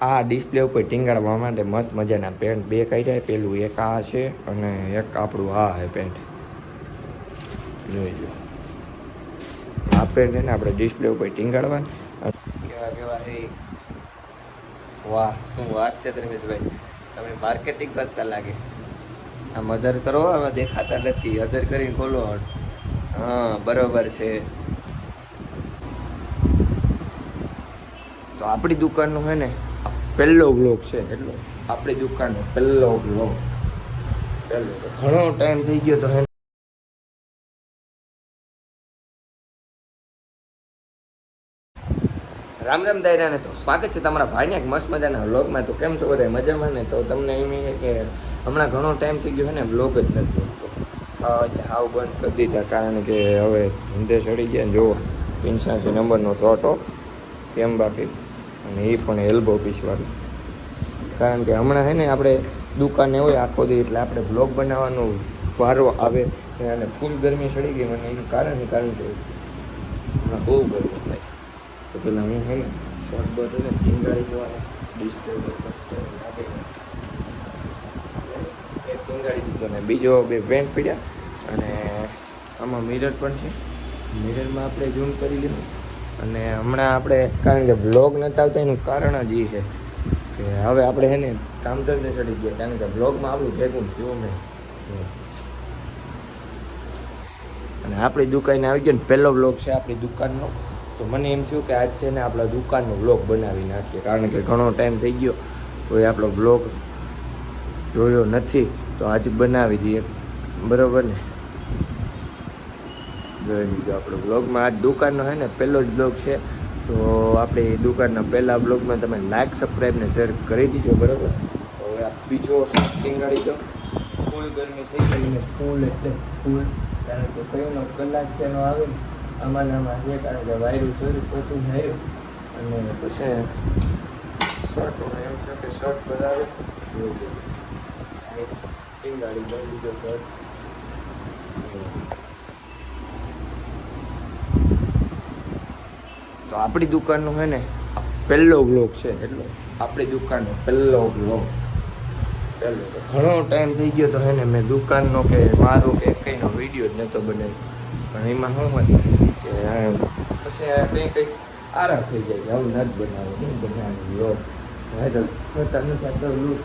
આ ડિસ્પ્લે ઉપર ટીંગાડવા માટે મસ્ત મજાના પેન્ટ. બે કાઢ્યા પેલું એક આ છે અને એક આપણું આ છે પેન્ટ. જોઈ લો. આ પેન્ટ ને આપણે ડિસ્પ્લે ઉપર ટીંગાડવા કેવા કેવા છે વાહ, શું વાત છે ધર્મેશભાઈ તમે માર્કેટિંગ કરતા લાગે. આ મધર કરો, આમાં દેખાતા નથી. અધર કરીને ખોલો હા, બરોબર છે. તો આપણી દુકાનનું છે ને પહેલો બ્લોગ છે એટલો આપણી દુકાનનો પહેલો બ્લોગ પહેલો ઘણો ટાઈમ થઈ ગયો તો રામ રામ દાયરાને તો સ્વાગત છે તમારા ભાઈને એક મસ્ત મજાના વ્લોગમાં તો કેમ છો બધા મજામાં ને? તો તમને એમ છે કે હમણાં ઘણો ટાઈમ થઈ ગયો છે ને વ્લોગ જ નથી. એટલે હાવ બંધ કરી દીધા. કારણ કે હવે ધંધે ચડી ગયા ને જુઓ પંચ્યાસી નંબરનો શોટો કેમ બાકી અને એ પણ એલ્બો પીસવાળું કારણ કે હમણાં છે ને આપણે દુકાને હોય આખો દી એટલે આપણે બ્લોગ બનાવવાનો વારો આવે અને ફૂલ ગરમી ચડી ગઈ મને એનું કારણ છે કારણ કે હમણાં બહુ ગરમી થાય. તો પેલા હું છે ને શોર્ટ બોટ ને ટીંગાળી દેવાના ડિસ્પ્લે એક બીજો બે પેન્ટ પડ્યા અને આમાં મિરર પણ છે. મિરરમાં આપણે ઝૂમ કરી લીધું. અને હમણાં આપણે, કારણ કે બ્લોગ નતા આવતા, એનું કારણ જ એ છે કે હવે આપણે છે ને કામ ધંધે ચડી ગયા, કારણ કે બ્લોગમાં આપણું ભેગું થયું નહીં. અને આપણી દુકાને આવી ગયો ને પહેલો બ્લોગ છે આપણી દુકાનનો, તો મને એમ થયું કે આજ છે ને આપણા દુકાનનો બ્લોગ બનાવી નાખીએ, કારણ કે ઘણો ટાઈમ થઈ ગયો, કોઈ આપણો બ્લોગ જોયો નથી, તો આજે બનાવી દઈએ. બરોબર ને? જોઈ લીધો આપણો બ્લોગમાં આ દુકાનનો છે ને, પહેલો જ બ્લોગ છે. તો આપણે એ દુકાનના પહેલા બ્લોગમાં તમે લાઇક સબસ્ક્રાઈબ ને શેર કરી દીજો, બરાબર? હવે આ બીજો શિંગાડી દો. ફૂલ ગરમી થઈ ગઈ ને, ફૂલ એટલે ફૂલ. કારણ કે કયોનો કલાક એનો આવે ને, આમાં આમાં છે, કારણ કે વાયરું શરૂ થતું થયું અને પછી શર્ટ એમ છે કે શર્ટ બધાવે શિંગાડી દો, બીજો શર્ટ તો આપણી દુકાનનો છે ને આ પહેલો બ્લોગ છે. એટલો. આપણી દુકાનનો પહેલો બ્લોગ પહેલો ઘણો ટાઈમ થઈ ગયો તો હે ને મેં દુકાનનો કે મારો કે કંઈનો વીડિયો જ નહોતો બનાવ્યો. પણ એમાં શું હોય કે પછી કંઈ કંઈક આરામ થઈ જાય કે આવું નથી બનાવો નહીં બનાવો બ્લોગ હવે તો હું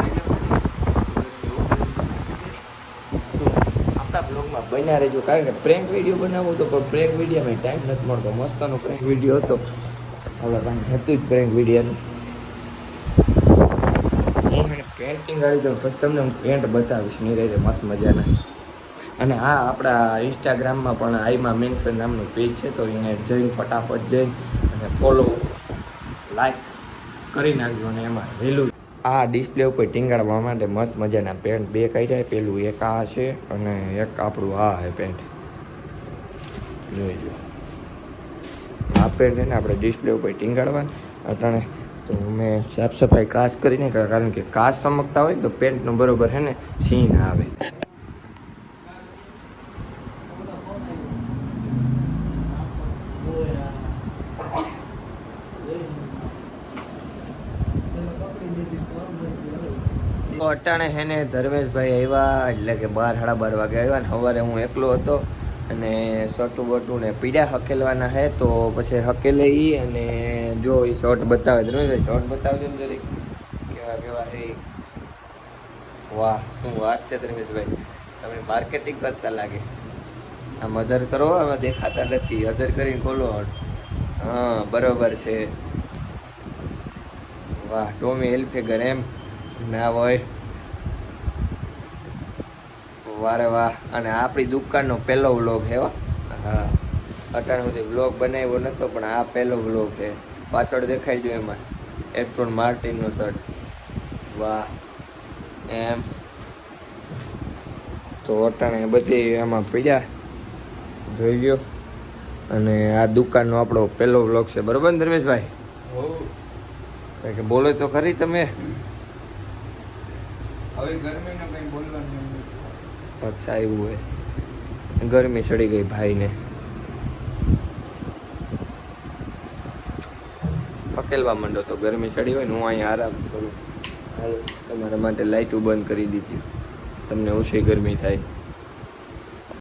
નથી આ તો બ્લોગમાં બન્યા રહેજો. કારણ કે પ્રેન્ક વીડિયો બનાવવો તો પણ પ્રેન્ક વિડીયોમાં ટાઈમ નથી મળતો. મસ્તનો પ્રેન્ક વીડિયો હતો. હવે કાંઈ હતું જ પ્રેન્ક વિડીયોનું હું એને પેન્ટિંગ આવી દઉં, પછી તમને હું પેન્ટ બતાવીશ. નહીં રહે મસ્ત મજાના. અને હા આપણા ઇન્સ્ટાગ્રામમાં પણ આઈમાં મેન્શન નામનું પેજ છે, તો એને જઈને ફટાફટ જઈને અને ફોલો લાઈક કરી નાખજો અને એમાં રેલું આ ડિસ્પ્લે ઉપર ટીંગાડવા માટે મસ્ત મજાના પેન્ટ. બે કાઢ્યા પેલું એક આ છે અને એક આપણું આ છે પેન્ટ. જોઈ લો. આ પેન્ટ છે ને આપણે ડિસ્પ્લે ઉપર ટીંગાડવા અટાણે તો મેં સાફ સફાઈ કાચ કરીને, કારણ કે કાચ ચમકતા હોય તો પેન્ટનું બરોબર છે ને, સીન આવે તો અટાણે હે ને ધર્મેશભાઈ આવ્યા, એટલે કે બાર, સાડા બાર વાગે આવ્યા ને સવારે હું એકલો હતો અને સટું બટું ને પીડા હકેલવાના હે, તો પછી હકેલે ઈ અને જો એ શોર્ટ બતાવે, ધર્મેશભાઈ શોર્ટ બતાવજો ને જરીક. કેવા કેવા હે વાહ, શું વાત છે ધર્મેશભાઈ. તમે માર્કેટિંગ કરતા લાગે. આ મધર કરો, આમાં દેખાતા નથી. અધર કરીને ખોલો હા, બરોબર છે. વાહ ટોમી હેલ્ફેગર એમ. ના હોય. વારે વાહ અને આપણી દુકાનનો પહેલો વ્લોગ છે હો. હા. અત્યાર સુધી વ્લોગ બનાવ્યો નતો પણ આ પહેલો વ્લોગ છે. પાછળ દેખાઈ ગયો એમાં. એસ્ટ્રોન માર્ટિનનો શર્ટ વાહ. એમ. તો અટાણે બધી એમાં પીડ્યા જોઈ ગયો. અને આ દુકાનનો આપણો પહેલો વ્લોગ છે. બરોબર ને ધર્મેશભાઈ? કે બોલો તો ખરી તમે. હવે ગરમીનું કંઈ બોલવાનું. અચ્છા એવું હોય. ગરમી ચડી ગઈ ભાઈને. પકેલવા માંડો તો ગરમી ચડી હોય ને હું અહીંયા આરામ કરું. હાલ તમારા માટે લાઇટો બંધ કરી દીધી. તમને ઓછી ગરમી થાય.